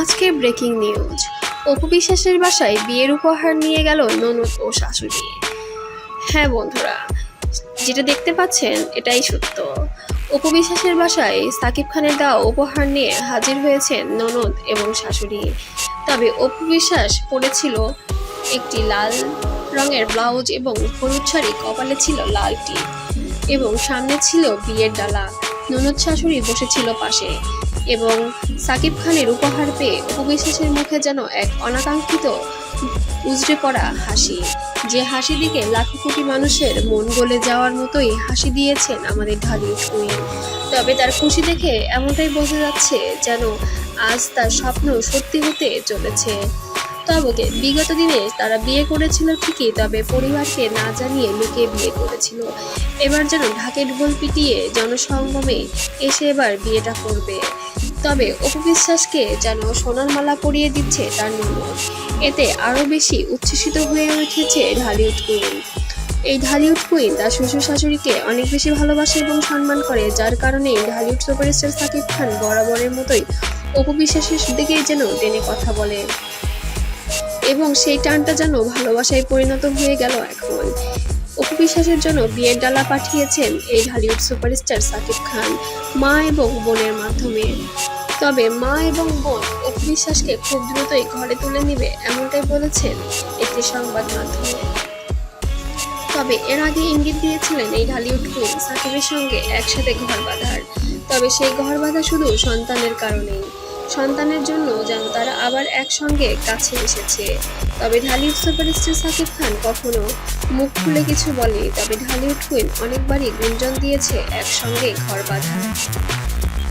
আজকে breaking news. Apu বিশ্বাসের বাসায় বিয়ের উপহার নিয়ে গেল ননদ ও শাশুড়ি। হ্যাঁ বন্ধুরা, যেটা দেখতে পাচ্ছেন এটাই সত্য। অপু বিশ্বাসের বাসায় সাকিব খানের দেওয়া উপহার নিয়ে হাজির হয়েছেন ননদ এবং শাশুড়ি। তবে অপু বিশ্বাস পরেছিল একটি লাল রঙের ব্লাউজ এবং হলুদ শাড়ি, কপালে ছিল লাল টিপ এবং সামনে ছিল বিয়ের ডালা। ননদ শাশুড়ি বসেছিল পাশে। এবং সাকিব খানের উপহার পেয়ে উপবিশ্বাসের মুখে যেন এক অনাকাঙ্ক্ষিত উজড়ে পড়া হাসি। যে হাসি দিকে লাখো কোটি মানুষের মন গলে যাওয়ার মতোই হাসি দিয়েছেন আমাদের ঢালিউড কুইন। তবে তার খুশি দেখে এমনটাই বোঝা যাচ্ছে যেন আজ তার স্বপ্ন সত্যি হতে চলেছে। তবে বিগত দিনে তারা বিয়ে করেছিল ঠিকই, তবে পরিবারকে না জানিয়ে লুকিয়ে বিয়ে করেছিল। এবার যেন ঢাকে ঢোল পিটিয়ে জনসঙ্গমে এসে এবার বিয়েটা করবে। তবে অপবিশ্বাসকে যেন সোনার মালা পরিয়ে দিচ্ছে তার ননদ। এতে আরও বেশি উচ্ছ্বসিত হয়ে উঠেছে ঢালিউড কুইন। এই ঢালিউড কুইন তার শ্বশুর শাশুড়িকে অনেক বেশি ভালোবাসে এবং সম্মান করে, যার কারণে ঢালিউড সুপারস্টার সাকিব খান বরাবরের মতোই অপবিশ্বাসের দিকেই যেন টেনে কথা বলে। এবং সেই টানটা যেন ভালোবাসায় পরিণত হয়ে গেল এখন। অপবিশ্বাসের জন্য বিয়ের ডালা পাঠিয়েছেন এই ঢালিউড সুপারস্টার সাকিব খান, মা এবং বোনের মাধ্যমে। তবে মা এবং বোন অপবিশ্বাসকে খুব দ্রুতই ঘরে তুলে নিবে এমনটাই বলেছেন একটি সংবাদ মাধ্যমে। তবে এর আগে ইঙ্গিত দিয়েছিলেন এই ঢালিউড কুইন সাকিবের সঙ্গে একসাথে ঘর বাঁধার। তবে সেই ঘর বাঁধা শুধু সন্তানের কারণেই। সন্তানের জন্য যেন তারা আবার একসঙ্গে কাছে এসেছে। তবে ঢালিউড সুপারস্টার সাকিব খান কখনো মুখ খুলে কিছু বলে তবে ঢালিউড কুইন অনেকবারই গুঞ্জন দিয়েছে একসঙ্গে ঘর বাঁধার